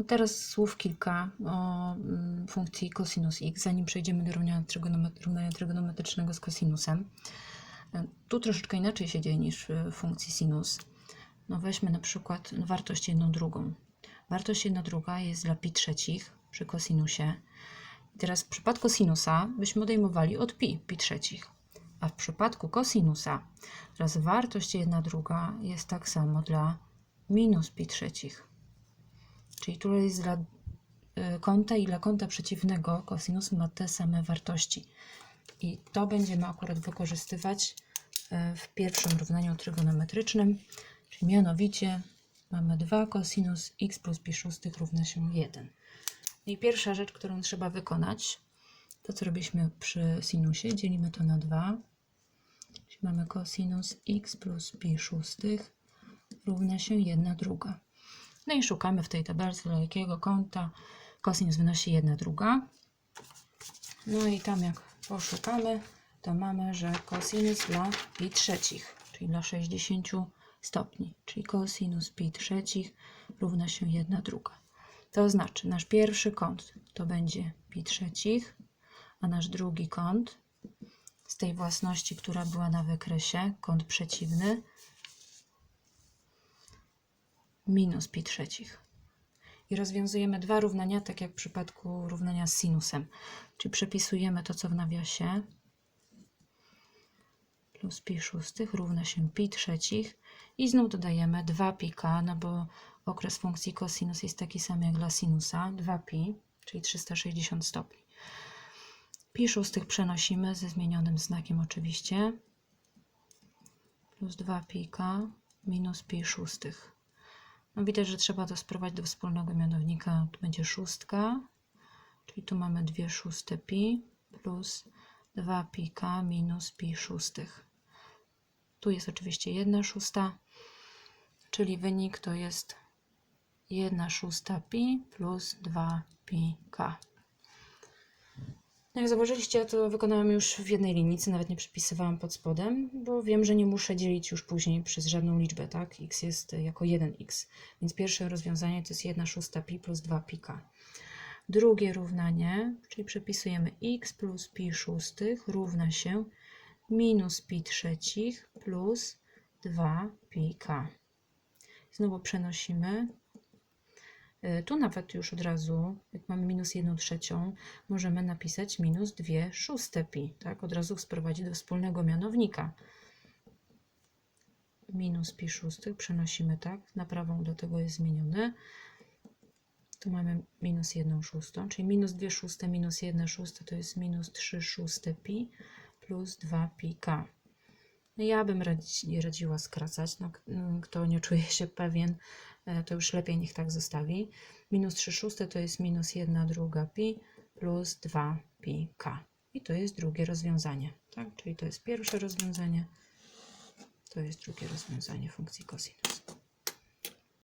No teraz słów kilka o mm, funkcji cosinus x, zanim przejdziemy do równania, trygonomet- równania trygonometrycznego z cosinusem. E, Tu troszeczkę inaczej się dzieje niż w funkcji sinus. No weźmy na przykład wartość jedną drugą. Wartość jedna druga jest dla pi trzecich przy kosinusie. Teraz w przypadku sinusa byśmy odejmowali od pi, pi trzecich. A w przypadku kosinusa teraz wartość jedna druga jest tak samo dla minus pi trzecich. Czyli tutaj jest dla y, kąta i dla kąta przeciwnego kosinus ma te same wartości. I to będziemy akurat wykorzystywać y, w pierwszym równaniu trygonometrycznym, czyli mianowicie mamy 2 cosinus x plus pi szóstych równa się 1. I pierwsza rzecz, którą trzeba wykonać, to co robiliśmy przy sinusie, dzielimy to na 2. Czyli mamy cosinus x plus pi szóstych równa się 1 druga. No i szukamy w tej tabelce, dla jakiego kąta kosinus wynosi 1 druga. No i tam jak poszukamy, to mamy, że kosinus dla pi trzecich, czyli dla 60 stopni, czyli kosinus pi trzecich równa się 1 druga. To znaczy, nasz pierwszy kąt to będzie pi trzecich, a nasz drugi kąt z tej własności, która była na wykresie, kąt przeciwny, minus pi trzecich. I rozwiązujemy dwa równania, tak jak w przypadku równania z sinusem. Czyli przepisujemy to, co w nawiasie. Plus pi szóstych równa się pi trzecich. I znów dodajemy 2 pi k, no bo okres funkcji cosinus jest taki sam jak dla sinusa. 2 pi, czyli 360 stopni. Pi szóstych przenosimy ze zmienionym znakiem oczywiście. Plus 2 pi k minus pi szóstych. Widać, że trzeba to sprowadzić do wspólnego mianownika. Tu będzie szóstka, czyli tu mamy 2 szóste pi plus 2 pi k minus pi szóstych. Tu jest oczywiście 1 szósta, czyli wynik to jest 1 szósta pi plus 2 pi k. Jak zauważyliście, to wykonałam już w jednej linijce, nawet nie przypisywałam pod spodem, bo wiem, że nie muszę dzielić już później przez żadną liczbę, tak? x jest jako 1x, więc pierwsze rozwiązanie to jest 1 szósta pi plus 2 pi k. Drugie równanie, czyli przepisujemy x plus pi szóstych równa się minus pi trzecich plus 2 pi k. Znowu przenosimy Y, Tu nawet już od razu, jak mamy minus 1 trzecią, możemy napisać minus 2 szóste pi. Tak? Od razu sprowadzić do wspólnego mianownika. Minus pi szóstych przenosimy tak, na prawą do tego jest zmienione. Tu mamy minus 1 szóstą, czyli minus 2 szóste minus 1 szósta to jest minus 3 szóste pi plus 2 pi k. No Ja bym radzi, radziła skracać. No, no, kto nie czuje się pewien, to już lepiej niech tak zostawi. Minus 3 szóste to jest minus 1 druga pi plus 2 pi k. I to jest drugie rozwiązanie. Tak? Czyli to jest pierwsze rozwiązanie, to jest drugie rozwiązanie funkcji cosinus.